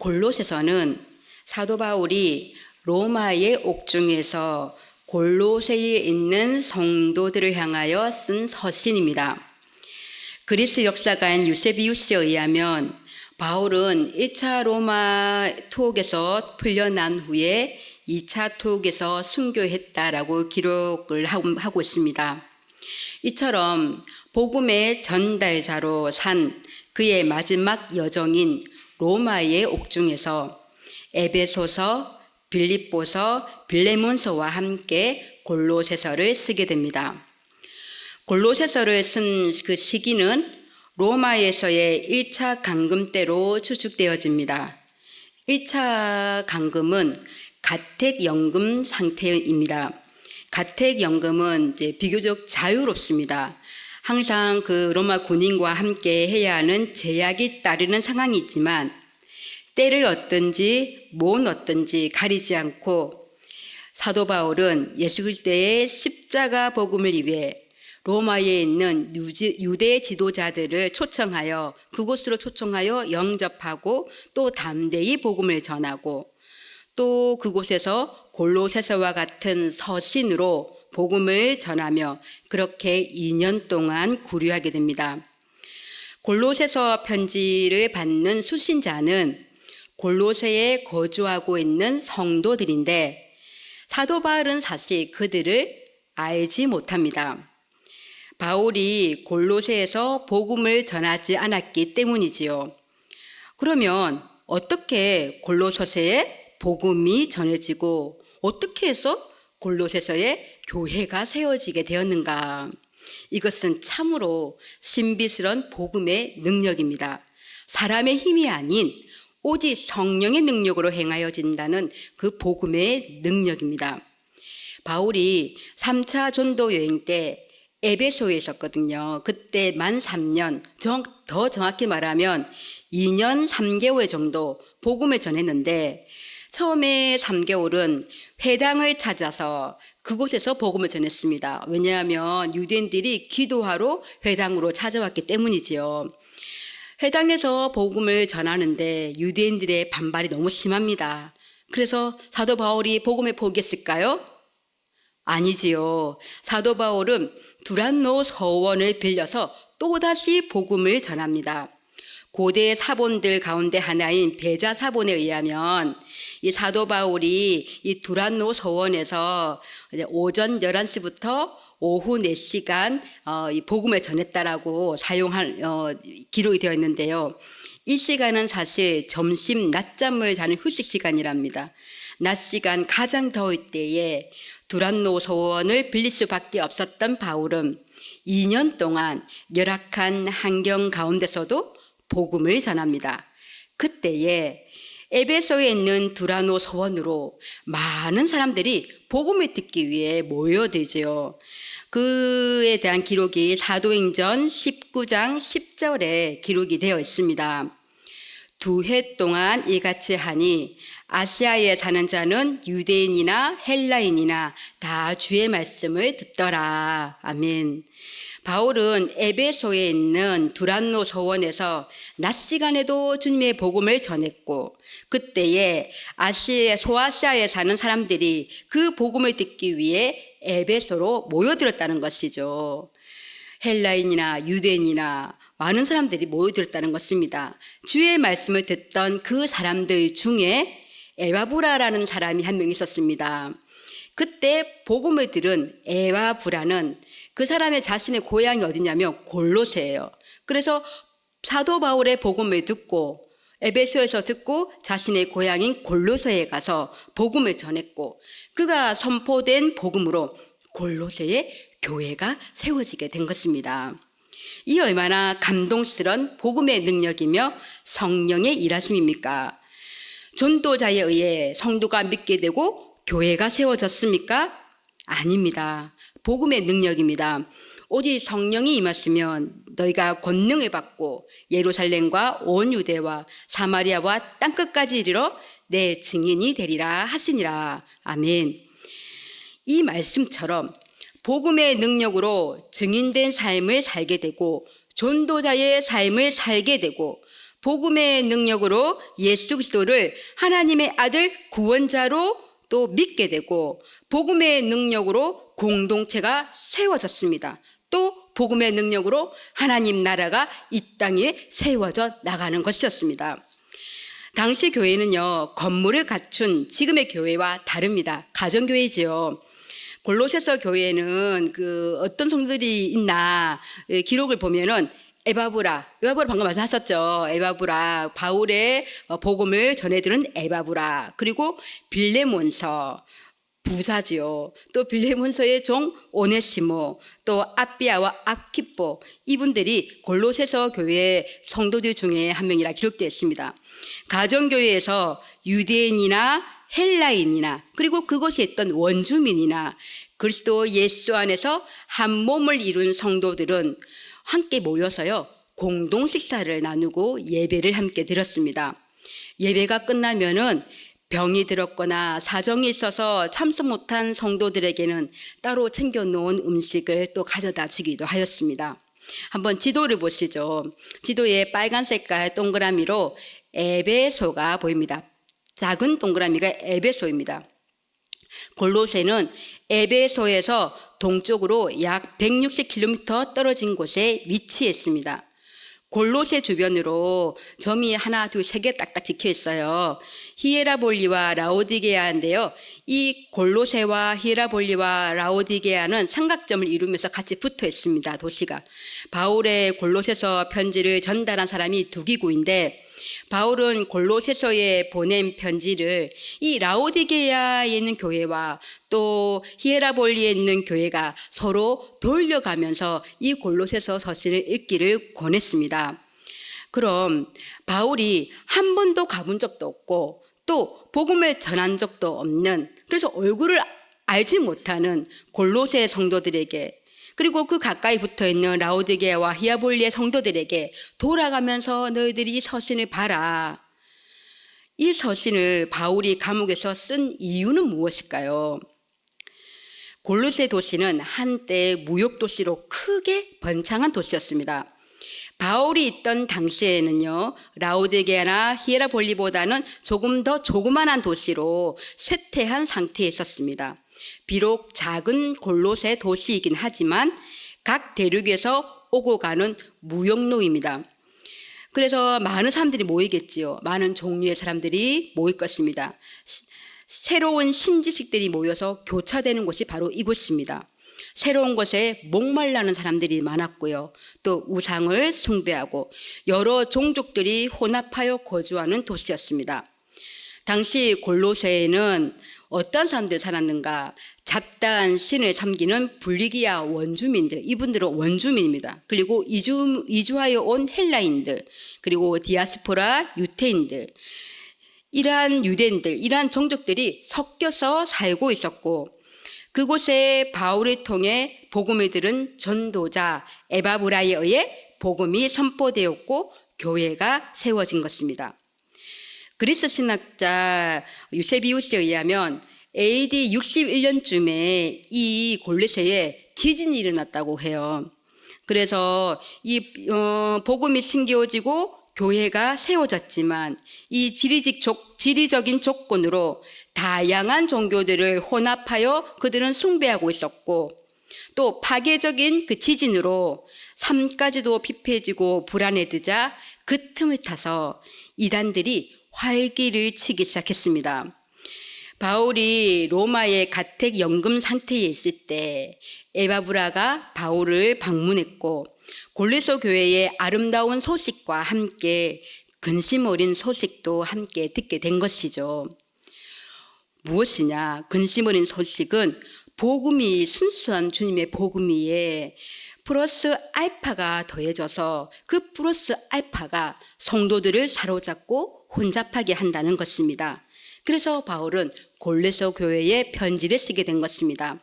어, 골로새서는 사도 바울이 로마의 옥중에서 골로새에 있는 성도들을 향하여 쓴 서신입니다. 그리스 역사가인 유세비우스에 의하면 바울은 1차 로마 투옥에서 풀려난 후에 2차 투옥에서 순교했다라고 기록을 하고 있습니다. 이처럼 복음의 전달자로 산 그의 마지막 여정인 로마의 옥중에서 에베소서, 빌립보서, 빌레몬서와 함께 골로새서를 쓰게 됩니다. 골로새서를 쓴 그 시기는 로마에서의 1차 강금 때로 추측되어집니다. 1차 강금은 가택연금 상태입니다. 가택연금은 이제 비교적 자유롭습니다. 항상 그 로마 군인과 함께 해야 하는 제약이 따르는 상황이 있지만 때를 얻든지 못 얻든지 가리지 않고 사도 바울은 예수 그리스도의 십자가 복음을 위해 로마에 있는 유대 지도자들을 초청하여 그곳으로 초청하여 영접하고 또 담대히 복음을 전하고 또 그곳에서 골로새서와 같은 서신으로 복음을 전하며 그렇게 2년 동안 구류하게 됩니다. 골로새서 편지를 받는 수신자는 골로새에 거주하고 있는 성도들인데 사도 바울은 사실 그들을 알지 못합니다. 바울이 골로새에서 복음을 전하지 않았기 때문이지요. 그러면 어떻게 골로서서에 복음이 전해지고 어떻게 해서 골로새서에 교회가 세워지게 되었는가? 이것은 참으로 신비스런 복음의 능력입니다. 사람의 힘이 아닌 오직 성령의 능력으로 행하여진다는 그 복음의 능력입니다. 바울이 3차 전도 여행 때 에베소에 있었거든요. 그때 만 3년, 정, 더 정확히 말하면 2년 3개월 정도 복음을 전했는데 처음에 3개월은 회당을 찾아서 그곳에서 복음을 전했습니다. 왜냐하면 유대인들이 기도하러 회당으로 찾아왔기 때문이지요. 회당에서 복음을 전하는데 유대인들의 반발이 너무 심합니다. 그래서 사도 바울이 복음을 포기했을까요? 아니지요. 사도 바울은 두란노 서원을 빌려서 또다시 복음을 전합니다. 고대 사본들 가운데 하나인 베자 사본에 의하면 이 사도 바울이 이 두란노 서원에서 오전 11시부터 오후 4시간 어, 이 복음을 전했다라고 사용할 어, 기록이 되어 있는데요. 이 시간은 사실 점심 낮잠을 자는 휴식 시간이랍니다. 낮 시간 가장 더울 때에 두란노 소원을 빌릴 수밖에 없었던 바울은 2년 동안 열악한 환경 가운데서도 복음을 전합니다. 그때에 에베소에 있는 두라노 서원으로 많은 사람들이 복음을 듣기 위해 모여들지요. 그에 대한 기록이 사도행전 19장 10절에 기록이 되어 있습니다. 두 해 동안 이같이 하니 아시아에 사는 자는 유대인이나 헬라인이나 다 주의 말씀을 듣더라. 아멘. 바울은 에베소에 있는 두란노 서원에서 낮 시간에도 주님의 복음을 전했고 그때에 아시아 소아시아에 사는 사람들이 그 복음을 듣기 위해 에베소로 모여들었다는 것이죠. 헬라인이나 유대인이나 많은 사람들이 모여들었다는 것입니다. 주의 말씀을 듣던 그 사람들 중에 에바브라라는 사람이 한 명 있었습니다. 그때 복음을 들은 에바브라는 그 사람의 자신의 고향이 어디냐면 골로새예요. 그래서 사도 바울의 복음을 듣고 에베소에서 듣고 자신의 고향인 골로새에 가서 복음을 전했고 그가 선포된 복음으로 골로새에 교회가 세워지게 된 것입니다. 이 얼마나 감동스런 복음의 능력이며 성령의 일하심입니까? 전도자에 의해 성도가 믿게 되고 교회가 세워졌습니까? 아닙니다. 복음의 능력입니다. 오직 성령이 임했으면 너희가 권능을 받고 예루살렘과 온 유대와 사마리아와 땅끝까지 이르러 내 증인이 되리라 하시니라. 아멘. 이 말씀처럼 복음의 능력으로 증인된 삶을 살게 되고 전도자의 삶을 살게 되고 복음의 능력으로 예수 그리스도를 하나님의 아들 구원자로 또 믿게 되고 복음의 능력으로 공동체가 세워졌습니다. 또 복음의 능력으로 하나님 나라가 이 땅에 세워져 나가는 것이었습니다. 당시 교회는요, 건물을 갖춘 지금의 교회와 다릅니다. 가정교회지요. 골로새서 교회는 그 어떤 성들이 있나 예, 기록을 보면은 에바브라, 에바브라 방금 말씀하셨죠. 에바브라, 바울의 어, 복음을 전해들은 에바브라, 그리고 빌레몬서, 부자지요. 또 빌레몬서의 종 오네시모, 또 아비아와 아키포 이분들이 골로새서 교회 성도들 중에 한 명이라 기록되어 있습니다. 가정교회에서 유대인이나 헬라인이나 그리고 그곳에 있던 원주민이나 그리스도 예수 안에서 한 몸을 이룬 성도들은 함께 모여서요 공동 식사를 나누고 예배를 함께 드렸습니다. 예배가 끝나면은 병이 들었거나 사정이 있어서 참석 못한 성도들에게는 따로 챙겨 놓은 음식을 또 가져다 주기도 하였습니다. 한번 지도를 보시죠. 지도에 빨간 색깔 동그라미로 에베소가 보입니다. 작은 동그라미가 에베소입니다. 골로새는 에베소에서 동쪽으로 약 160km 떨어진 곳에 위치했습니다. 골로새 주변으로 점이 하나, 둘, 세 개 딱딱 찍혀 있어요. 히에라볼리와 라오디게아인데요. 이 골로새와 히에라볼리와 라오디게아는 삼각점을 이루면서 같이 붙어 있습니다. 도시가. 바울의 골로새서 편지를 전달한 사람이 두기구인데 바울은 골로새서에 보낸 편지를 이 라오디게아에 있는 교회와 또 히에라볼리에 있는 교회가 서로 돌려가면서 이 골로새서 서신을 읽기를 권했습니다. 그럼 바울이 한 번도 가본 적도 없고 또 복음을 전한 적도 없는 그래서 얼굴을 알지 못하는 골로새 성도들에게 그리고 그 가까이 붙어 있는 라오디게와 히아볼리의 성도들에게 돌아가면서 너희들이 이 서신을 봐라. 이 서신을 바울이 감옥에서 쓴 이유는 무엇일까요? 골로새 도시는 한때 무역 도시로 크게 번창한 도시였습니다. 바울이 있던 당시에는요, 라오디게나 히에라볼리보다는 조금 더 조그만한 도시로 쇠퇴한 상태에 있었습니다. 비록 작은 골로새 도시이긴 하지만 각 대륙에서 오고 가는 무역로입니다. 그래서 많은 사람들이 모이겠지요. 많은 종류의 사람들이 모일 것입니다. 시- 새로운 신지식들이 모여서 교차되는 곳이 바로 이곳입니다. 새로운 것에 목말라는 사람들이 많았고요. 또 우상을 숭배하고 여러 종족들이 혼합하여 거주하는 도시였습니다. 당시 골로새에는 어떤 사람들이 살았는가? 잡다한 신을 섬기는 불리기아 원주민들, 이분들은 원주민입니다. 그리고 이주, 이주하여 온 헬라인들, 그리고 디아스포라 유태인들, 이러한 유대인들, 이러한 종족들이 섞여서 살고 있었고, 그곳에 바울을 통해 복음을 들은 전도자 에바브라에 의해 복음이 선포되었고, 교회가 세워진 것입니다. 그리스 신학자 유세비우스에 의하면 AD 61년쯤에 이 골리새에 지진이 일어났다고 해요. 그래서 이 어, 복음이 심겨지고 교회가 세워졌지만 이 지리직 조, 지리적인 조건으로 다양한 종교들을 혼합하여 그들은 숭배하고 있었고 또 파괴적인 그 지진으로 삶까지도 피폐해지고 불안해지자 그 틈을 타서 이단들이 활기를 치기 시작했습니다. 바울이 로마의 가택 연금 상태에 있을 때 에바브라가 바울을 방문했고 골레소 교회의 아름다운 소식과 함께 근심 어린 소식도 함께 듣게 된 것이죠. 무엇이냐? 근심 어린 소식은 복음이 순수한 주님의 복음이에 플러스 알파가 더해져서 그 플러스 알파가 성도들을 사로잡고 혼잡하게 한다는 것입니다. 그래서 바울은 골로새 교회에 편지를 쓰게 된 것입니다.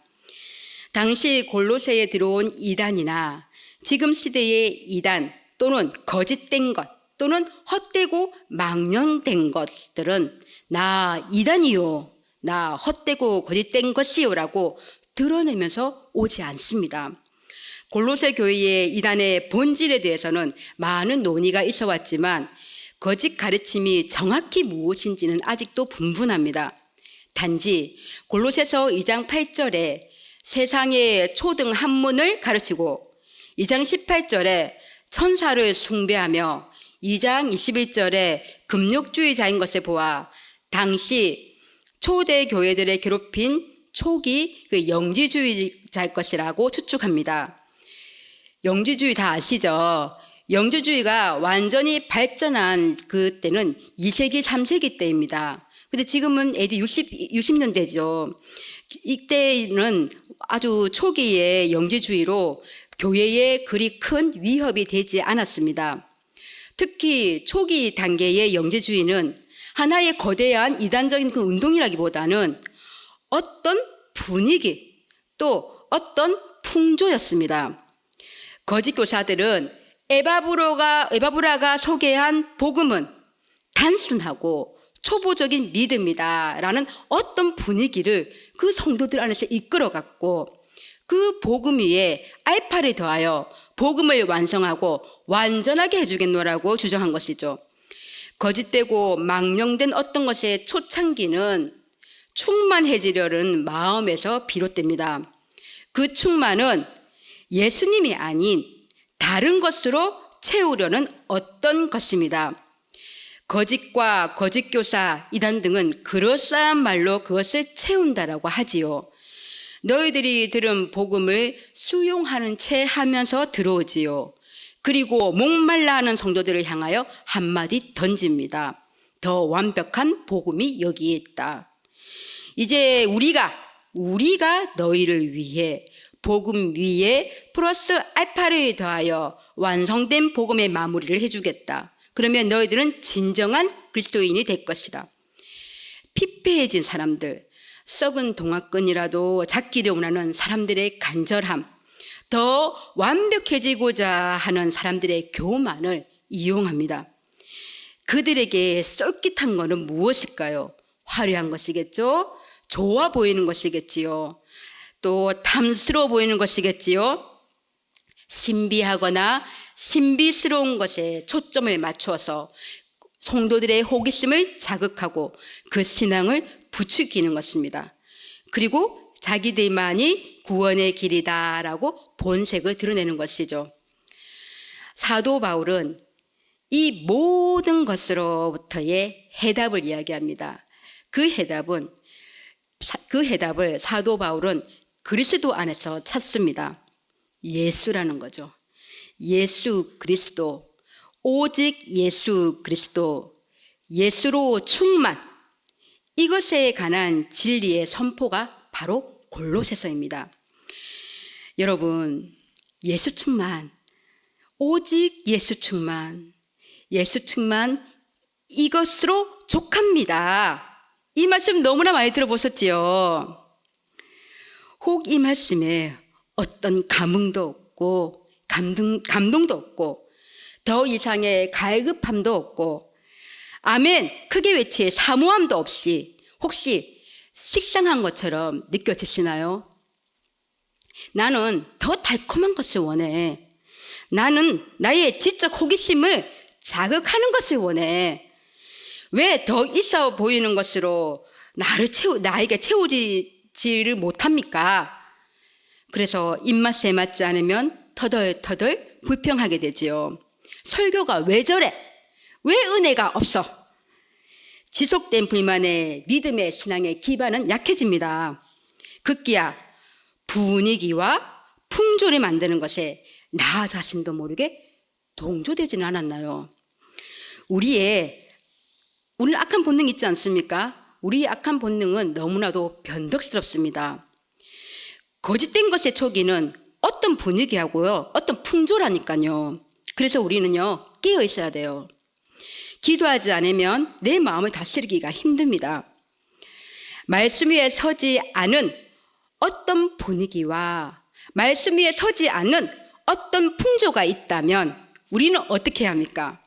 당시 골로새에 들어온 이단이나 지금 시대의 이단 또는 거짓된 것 또는 헛되고 망령된 것들은 나 이단이요. 나 헛되고 거짓된 것이요라고 드러내면서 오지 않습니다. 골로새 교회의 이단의 본질에 대해서는 많은 논의가 있어 왔지만 거짓 가르침이 정확히 무엇인지는 아직도 분분합니다. 단지 골로새서 2장 8절에 세상의 초등 한문을 가르치고 2장 18절에 천사를 숭배하며 2장 21절에 금욕주의자인 것을 보아 당시 초대 교회들의 괴롭힌 초기 그 영지주의자일 것이라고 추측합니다. 영지주의 다 아시죠? 영지주의가 완전히 발전한 그때는 2세기, 3세기 때입니다. 근데 지금은 AD 60, 60년대죠. 이때는 아주 초기의 영지주의로 교회에 그리 큰 위협이 되지 않았습니다. 특히 초기 단계의 영지주의는 하나의 거대한 이단적인 그 운동이라기보다는 어떤 분위기 또 어떤 풍조였습니다. 거짓 교사들은 에바브로가 에바브라가 소개한 복음은 단순하고 초보적인 믿음이다 라는 어떤 분위기를 그 성도들 안에서 이끌어갔고 그 복음 위에 알파를 더하여 복음을 완성하고 완전하게 해주겠노라고 주장한 것이죠. 거짓되고 망령된 어떤 것의 초창기는 충만해지려는 마음에서 비롯됩니다. 그 충만은 예수님이 아닌 다른 것으로 채우려는 어떤 것입니다. 거짓과 거짓교사, 이단 등은 그럴싸한 말로 그것을 채운다라고 하지요. 너희들이 들은 복음을 수용하는 채 하면서 들어오지요. 그리고 목말라 하는 성도들을 향하여 한마디 던집니다. 더 완벽한 복음이 여기에 있다. 이제 우리가, 우리가 너희를 위해 복음 위에 플러스 알파를 더하여 완성된 복음의 마무리를 해주겠다. 그러면 너희들은 진정한 그리스도인이 될 것이다. 피폐해진 사람들, 썩은 동화끈이라도 잡기를 원하는 사람들의 간절함, 더 완벽해지고자 하는 사람들의 교만을 이용합니다. 그들에게 쏠깃한 것은 무엇일까요? 화려한 것이겠죠? 좋아 보이는 것이겠지요. 또 탐스러워 보이는 것이겠지요. 신비하거나 신비스러운 것에 초점을 맞추어서 성도들의 호기심을 자극하고 그 신앙을 부추기는 것입니다. 그리고 자기들만이 구원의 길이다라고 본색을 드러내는 것이죠. 사도 바울은 이 모든 것으로부터의 해답을 이야기합니다. 그 해답은 그 해답을 사도 바울은 그리스도 안에서 찾습니다. 예수라는 거죠. 예수 그리스도, 오직 예수 그리스도, 예수로 충만. 이것에 관한 진리의 선포가 바로 골로새서입니다. 여러분, 예수 충만, 오직 예수 충만, 예수 충만 이것으로 족합니다. 이 말씀 너무나 많이 들어보셨지요. 혹이 말씀에 어떤 감흥도 없고 감동, 감동도 없고 더 이상의 갈급함도 없고 아멘 크게 외치의 사모함도 없이 혹시 식상한 것처럼 느껴지시나요? 나는 더 달콤한 것을 원해. 나는 나의 지적 호기심을 자극하는 것을 원해. 왜 더 있어 보이는 것으로 나를 채우, 나에게 채우지 를 못합니까? 그래서 입맛에 맞지 않으면 터덜터덜 불평하게 되지요. 설교가 왜 저래? 왜 은혜가 없어? 지속된 불만에 믿음의 신앙의 기반은 약해집니다. 급기야 분위기와 풍조를 만드는 것에 나 자신도 모르게 동조되지는 않았나요? 우리의 우리 악한 본능 있지 않습니까? 우리 악한 본능은 너무나도 변덕스럽습니다. 거짓된 것의 초기는 어떤 분위기하고요, 어떤 풍조라니까요. 그래서 우리는요, 깨어 있어야 돼요. 기도하지 않으면 내 마음을 다스리기가 힘듭니다. 말씀 위에 서지 않은 어떤 분위기와 말씀 위에 서지 않는 어떤 풍조가 있다면 우리는 어떻게 합니까?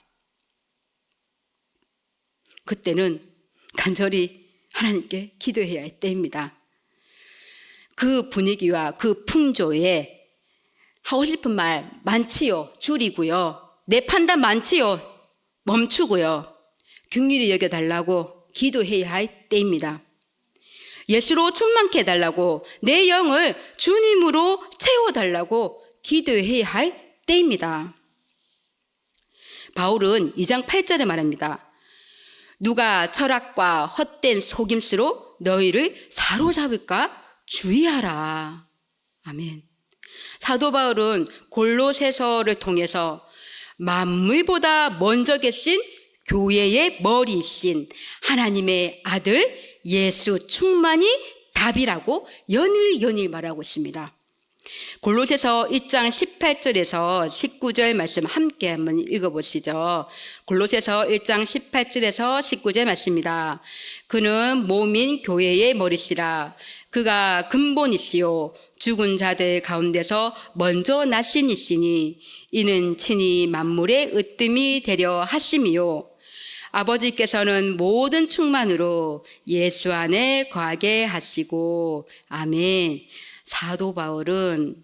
그때는 간절히 하나님께 기도해야 할 때입니다. 그 분위기와 그 풍조에 하고 싶은 말 많지요. 줄이고요. 내 판단 많지요. 멈추고요. 긍휼히 여겨달라고 기도해야 할 때입니다. 예수로 충만케 해달라고 내 영을 주님으로 채워달라고 기도해야 할 때입니다. 바울은 2장 8절에 말합니다. 누가 철학과 헛된 속임수로 너희를 사로잡을까 주의하라. 아멘. 사도 바울은 골로새서를 통해서 만물보다 먼저 계신 교회의 머리이신 하나님의 아들 예수 충만이 답이라고 연일 연일 말하고 있습니다. 골로새서 1장 18절에서 19절 말씀 함께 한번 읽어보시죠. 골로새서 1장 18절에서 19절 말씀입니다. 그는 몸인 교회의 머리시라. 그가 근본이시요 죽은 자들 가운데서 먼저 나신 이시니 이는 친히 만물의 으뜸이 되려 하심이요 아버지께서는 모든 충만으로 예수 안에 거하게 하시고 아멘. 사도 바울은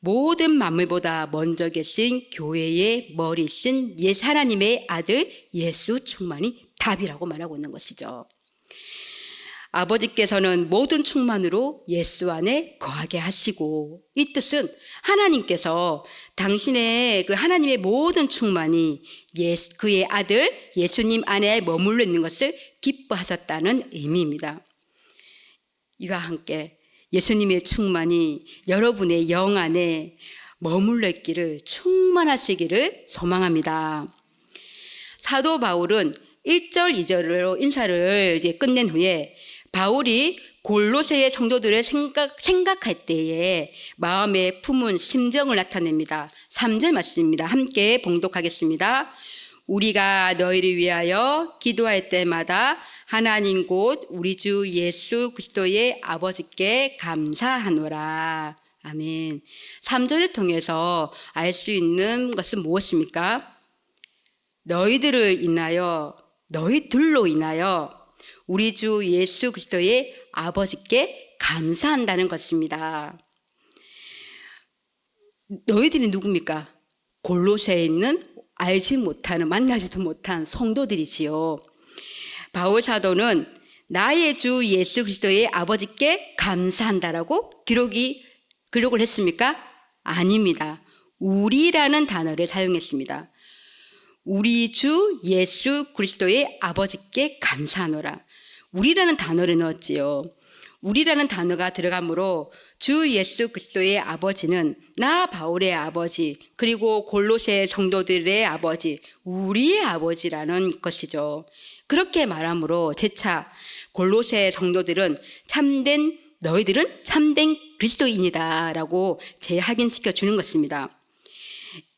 모든 만물보다 먼저 계신 교회의 머리신 예 하나님의 아들 예수 충만이 답이라고 말하고 있는 것이죠. 아버지께서는 모든 충만으로 예수 안에 거하게 하시고 이 뜻은 하나님께서 당신의 그 하나님의 모든 충만이 예수, 그의 아들 예수님 안에 머물러 있는 것을 기뻐하셨다는 의미입니다. 이와 함께 예수님의 충만이 여러분의 영 안에 머물러 있기를 충만하시기를 소망합니다. 사도 바울은 1절, 2절로 인사를 이제 끝낸 후에 바울이 골로새의 성도들을 생각, 생각할 때에 마음에 품은 심정을 나타냅니다. 3절 말씀입니다. 함께 봉독하겠습니다. 우리가 너희를 위하여 기도할 때마다 하나님 곧 우리 주 예수 그리스도의 아버지께 감사하노라. 아멘. 3절을 통해서 알 수 있는 것은 무엇입니까? 너희들을 인하여 너희들로 인하여 우리 주 예수 그리스도의 아버지께 감사한다는 것입니다. 너희들이 누굽니까? 골로새에 있는 알지 못하는 만나지도 못한 성도들이지요. 바울 사도는 나의 주 예수 그리스도의 아버지께 감사한다라고 기록이 기록을 했습니까? 아닙니다. 우리라는 단어를 사용했습니다. 우리 주 예수 그리스도의 아버지께 감사하노라. 우리라는 단어를 넣었지요. 우리라는 단어가 들어가므로 주 예수 그리스도의 아버지는 나 바울의 아버지 그리고 골로새 성도들의 아버지 우리의 아버지라는 것이죠. 그렇게 말함으로 재차 골로새 성도들은 참된 너희들은 참된 그리스도인이다라고 재확인시켜 주는 것입니다.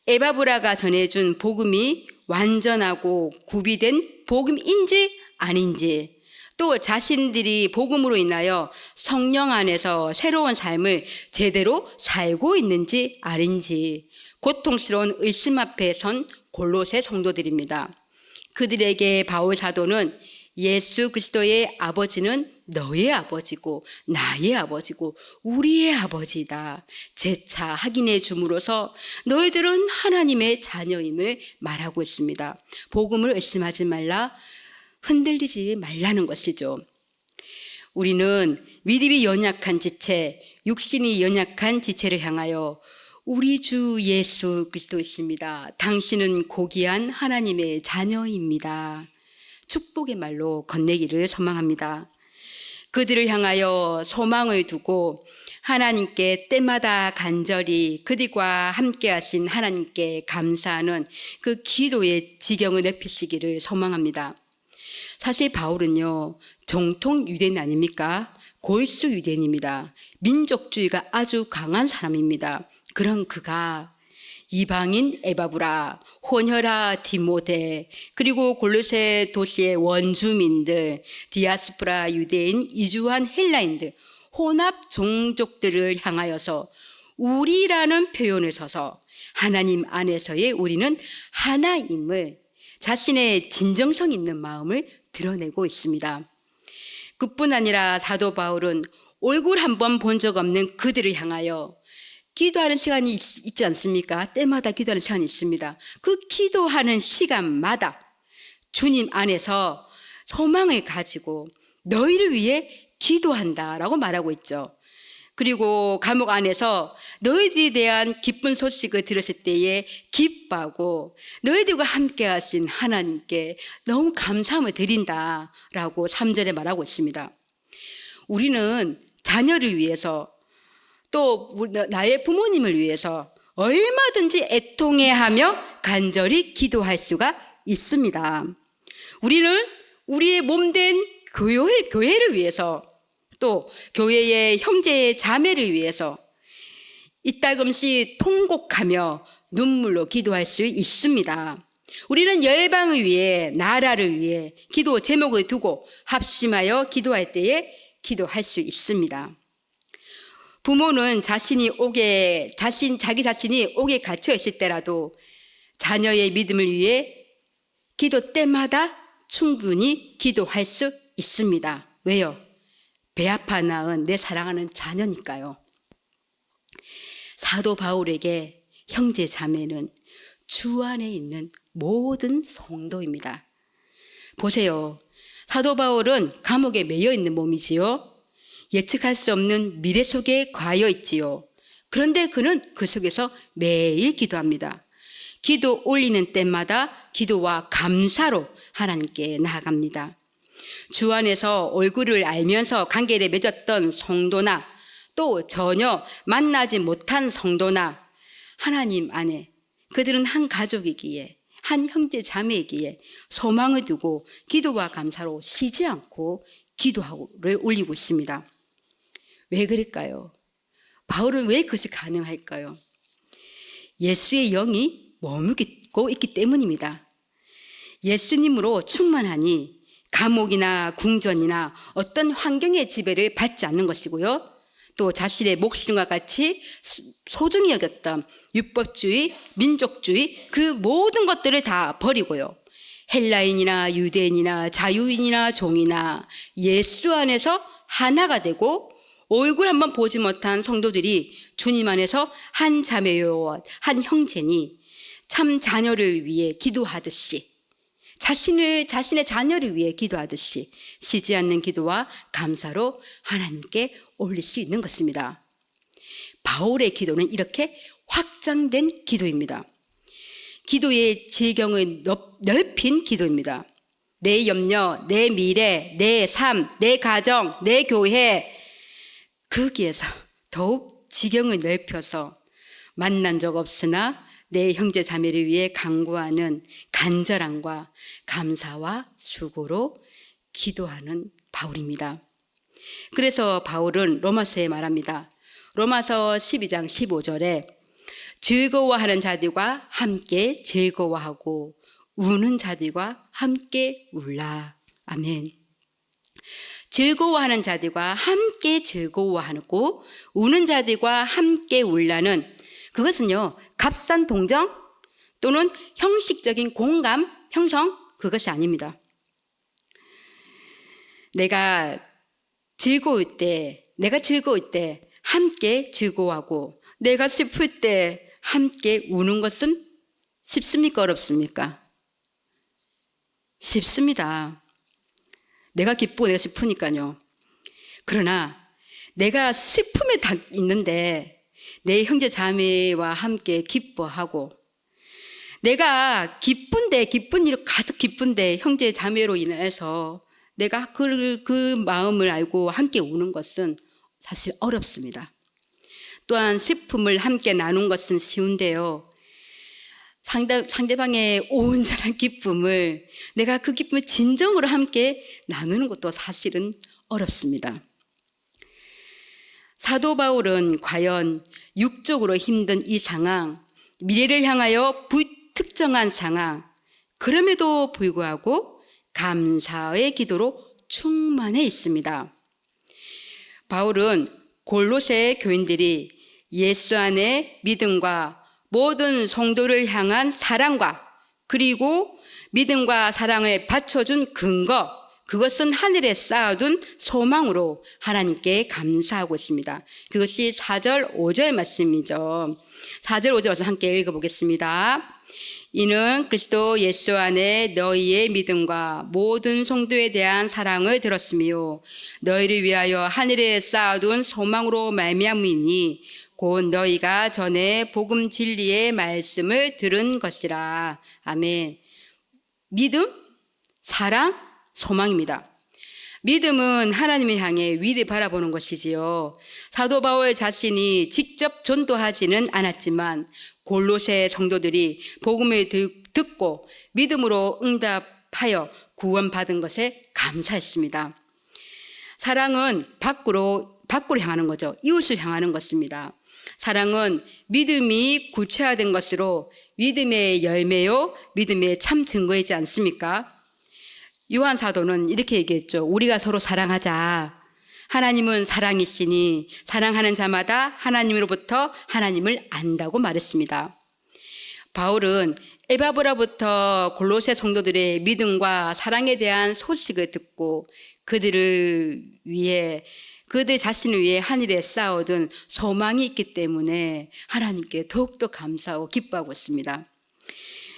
에바브라가 전해준 복음이 완전하고 구비된 복음인지 아닌지 또 자신들이 복음으로 인하여 성령 안에서 새로운 삶을 제대로 살고 있는지 아닌지 고통스러운 의심 앞에 선 골로새 성도들입니다. 그들에게 바울 사도는 예수 그리스도의 아버지는 너의 아버지고 나의 아버지고 우리의 아버지다. 재차 확인해 줌으로써 너희들은 하나님의 자녀임을 말하고 있습니다. 복음을 의심하지 말라. 흔들리지 말라는 것이죠. 우리는 믿음이 연약한 지체, 육신이 연약한 지체를 향하여 우리 주 예수 그리스도이십니다. 당신은 고귀한 하나님의 자녀입니다. 축복의 말로 건네기를 소망합니다. 그들을 향하여 소망을 두고 하나님께 때마다 간절히 그들과 함께 하신 하나님께 감사하는 그 기도의 지경을 높이시기를 소망합니다. 사실 바울은요, 정통 유대인 아닙니까? 골수 유대인입니다. 민족주의가 아주 강한 사람입니다. 그런 그가 이방인 에바브라, 혼혈아 디모데, 그리고 골로새 도시의 원주민들, 디아스포라 유대인, 이주한 헬라인들, 혼합 종족들을 향하여서 우리라는 표현을 써서 하나님 안에서의 우리는 하나임을 자신의 진정성 있는 마음을 드러내고 있습니다. 그뿐 아니라 사도 바울은 얼굴 한 번 본 적 없는 그들을 향하여 기도하는 시간이 있, 있지 않습니까? 때마다 기도하는 시간이 있습니다. 그 기도하는 시간마다 주님 안에서 소망을 가지고 너희를 위해 기도한다라고 말하고 있죠. 그리고 감옥 안에서 너희들에 대한 기쁜 소식을 들었을 때에 기뻐하고 너희들과 함께 하신 하나님께 너무 감사함을 드린다라고 3절에 말하고 있습니다. 우리는 자녀를 위해서 또 나의 부모님을 위해서 얼마든지 애통해 하며 간절히 기도할 수가 있습니다. 우리는 우리의 몸된 교회, 교회를 위해서 또 교회의 형제 자매를 위해서 이따금씩 통곡하며 눈물로 기도할 수 있습니다. 우리는 열방을 위해 나라를 위해 기도 제목을 두고 합심하여 기도할 때에 기도할 수 있습니다. 부모는 자신이 옥에 자신 자기 자신이 옥에 갇혀 있을 때라도 자녀의 믿음을 위해 기도 때마다 충분히 기도할 수 있습니다. 왜요? 배 아파 낳은 내 사랑하는 자녀니까요. 사도 바울에게 형제 자매는 주 안에 있는 모든 성도입니다. 보세요. 사도 바울은 감옥에 매여 있는 몸이지요. 예측할 수 없는 미래 속에 과여 있지요. 그런데 그는 그 속에서 매일 기도합니다. 기도 올리는 때마다 기도와 감사로 하나님께 나아갑니다. 주 안에서 얼굴을 알면서 관계를 맺었던 성도나 또 전혀 만나지 못한 성도나 하나님 안에 그들은 한 가족이기에 한 형제 자매이기에 소망을 두고 기도와 감사로 쉬지 않고 기도를 올리고 있습니다. 왜 그럴까요? 바울은 왜 그것이 가능할까요? 예수의 영이 머무고 있기 때문입니다. 예수님으로 충만하니 감옥이나 궁전이나 어떤 환경의 지배를 받지 않는 것이고요. 또 자신의 목숨과 같이 소중히 여겼던 율법주의, 민족주의 그 모든 것들을 다 버리고요. 헬라인이나 유대인이나 자유인이나 종이나 예수 안에서 하나가 되고 얼굴 한번 보지 못한 성도들이 주님 안에서 한 자매요, 한 형제니 참 자녀를 위해 기도하듯이 자신을 자신의 자녀를 위해 기도하듯이 쉬지 않는 기도와 감사로 하나님께 올릴 수 있는 것입니다. 바울의 기도는 이렇게 확장된 기도입니다. 기도의 지경을 넓힌 기도입니다. 내 염려, 내 미래, 내 삶, 내 가정, 내 교회 거기에서 더욱 지경을 넓혀서 만난 적 없으나 내 형제 자매를 위해 강구하는 간절함과 감사와 수고로 기도하는 바울입니다. 그래서 바울은 로마서에 말합니다. 로마서 12장 15절에 즐거워하는 자들과 함께 즐거워하고 우는 자들과 함께 울라. 아멘. 즐거워하는 자들과 함께 즐거워하고 우는 자들과 함께 울라는 그것은요, 값싼 동정 또는 형식적인 공감, 형성, 그것이 아닙니다. 내가 즐거울 때, 내가 즐거울 때 함께 즐거워하고, 내가 슬플 때 함께 우는 것은 쉽습니까? 어렵습니까? 쉽습니다. 내가 기쁘고 내가 슬프니까요. 그러나 내가 슬픔에 다 있는데 내 형제 자매와 함께 기뻐하고 내가 기쁜데 기쁜 일 가득 기쁜데 형제 자매로 인해서 내가 그, 그 마음을 알고 함께 우는 것은 사실 어렵습니다. 또한 슬픔을 함께 나눈 것은 쉬운데요. 상대, 상대방의 온전한 기쁨을 내가 그 기쁨을 진정으로 함께 나누는 것도 사실은 어렵습니다. 사도 바울은 과연 육적으로 힘든 이 상황, 미래를 향하여 불특정한 상황, 그럼에도 불구하고 감사의 기도로 충만해 있습니다. 바울은 골로새 교인들이 예수 안에 믿음과 모든 성도를 향한 사랑과 그리고 믿음과 사랑을 받쳐준 근거, 그것은 하늘에 쌓아둔 소망으로 하나님께 감사하고 있습니다. 그것이 4절, 5절 말씀이죠. 4절, 5절 와서 함께 읽어보겠습니다. 이는 그리스도 예수 안에 너희의 믿음과 모든 성도에 대한 사랑을 들었으며 너희를 위하여 하늘에 쌓아둔 소망으로 말미암으니 곧 너희가 전에 복음 진리의 말씀을 들은 것이라. 아멘. 믿음, 사랑, 소망입니다. 믿음은 하나님을 향해 위를 바라보는 것이지요. 사도 바울 자신이 직접 전도하지는 않았지만 골로새 성도들이 복음을 듣- 듣고 믿음으로 응답하여 구원받은 것에 감사했습니다. 사랑은 밖으로 밖으로 향하는 거죠. 이웃을 향하는 것입니다. 사랑은 믿음이 구체화된 것으로 믿음의 열매요, 믿음의 참 증거이지 않습니까? 요한 사도는 이렇게 얘기했죠. 우리가 서로 사랑하자. 하나님은 사랑이시니 사랑하는 자마다 하나님으로부터 하나님을 안다고 말했습니다. 바울은 에바브라부터 골로새 성도들의 믿음과 사랑에 대한 소식을 듣고 그들을 위해 그들 자신을 위해 하늘에 쌓아둔 소망이 있기 때문에 하나님께 더욱더 감사하고 기뻐하고 있습니다.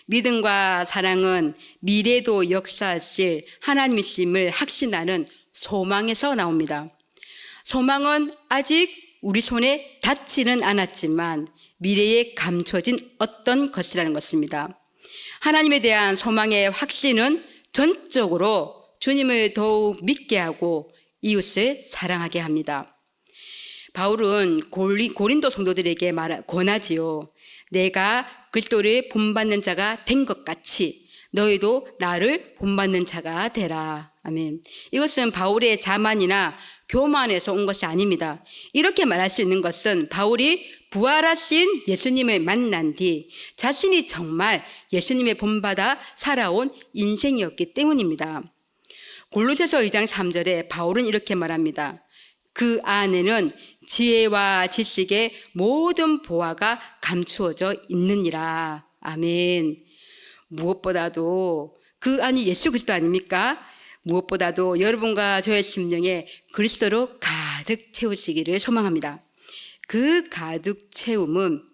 믿음과 사랑은 미래도 역사하실 하나님이심을 확신하는 소망에서 나옵니다. 소망은 아직 우리 손에 닿지는 않았지만 미래에 감춰진 어떤 것이라는 것입니다. 하나님에 대한 소망의 확신은 전적으로 주님을 더욱 믿게 하고 이웃을 사랑하게 합니다. 바울은 고린도 성도들에게 말 권하지요. 내가 그리스도를 본받는 자가 된 것 같이 너희도 나를 본받는 자가 되라. 아멘. 이것은 바울의 자만이나 교만에서 온 것이 아닙니다. 이렇게 말할 수 있는 것은 바울이 부활하신 예수님을 만난 뒤 자신이 정말 예수님의 본받아 살아온 인생이었기 때문입니다. 골로새서 2장 3절에 바울은 이렇게 말합니다. 그 안에는 지혜와 지식의 모든 보화가 감추어져 있느니라. 아멘. 무엇보다도 그 안이 예수 그리스도 아닙니까? 무엇보다도 여러분과 저의 심령에 그리스도로 가득 채우시기를 소망합니다. 그 가득 채움은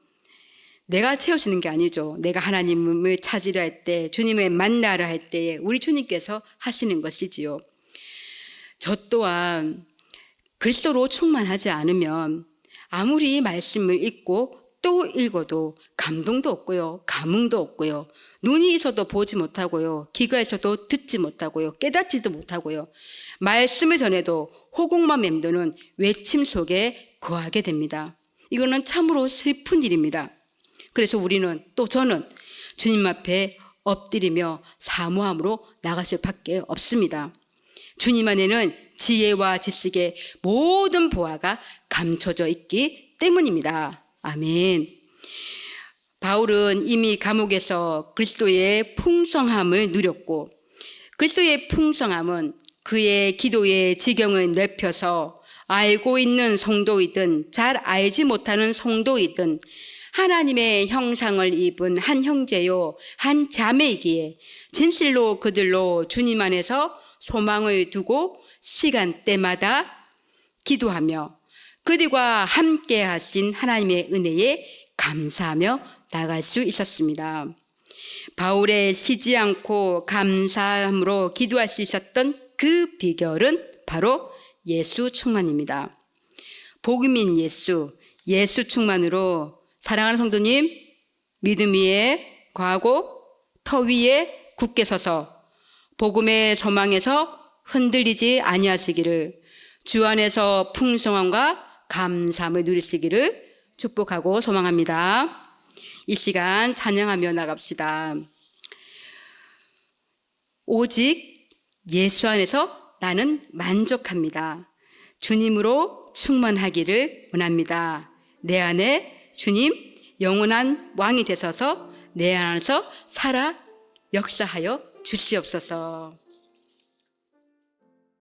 내가 채우시는 게 아니죠. 내가 하나님을 찾으려 할 때, 주님을 만나려 할 때에 우리 주님께서 하시는 것이지요. 저 또한 그리스도로 충만하지 않으면 아무리 말씀을 읽고 또 읽어도 감동도 없고요. 감흥도 없고요. 눈이 있어도 보지 못하고요. 귀가 있어도 듣지 못하고요. 깨닫지도 못하고요. 말씀을 전해도 호국만 맴도는 외침 속에 거하게 됩니다. 이거는 참으로 슬픈 일입니다. 그래서 우리는 또 저는 주님 앞에 엎드리며 사모함으로 나갈 수밖에 없습니다. 주님 안에는 지혜와 지식의 모든 보화가 감춰져 있기 때문입니다. 아멘. 바울은 이미 감옥에서 그리스도의 풍성함을 누렸고 그리스도의 풍성함은 그의 기도의 지경을 넓혀서 알고 있는 성도이든 잘 알지 못하는 성도이든 하나님의 형상을 입은 한 형제요, 한 자매이기에 진실로 그들로 주님 안에서 소망을 두고 시간대마다 기도하며 그들과 함께 하신 하나님의 은혜에 감사하며 나갈 수 있었습니다. 바울의 쉬지 않고 감사함으로 기도할 수 있었던 그 비결은 바로 예수 충만입니다. 복음인 예수, 예수 충만으로 사랑하는 성도님, 믿음 위에 과하고 터 위에 굳게 서서 복음의 소망에서 흔들리지 아니하시기를 주 안에서 풍성함과 감사함을 누리시기를 축복하고 소망합니다. 이 시간 찬양하며 나갑시다. 오직 예수 안에서 나는 만족합니다. 주님으로 충만하기를 원합니다. 내 안에 주님 영원한 왕이 되셔서 내 안에서 살아 역사하여 주시옵소서.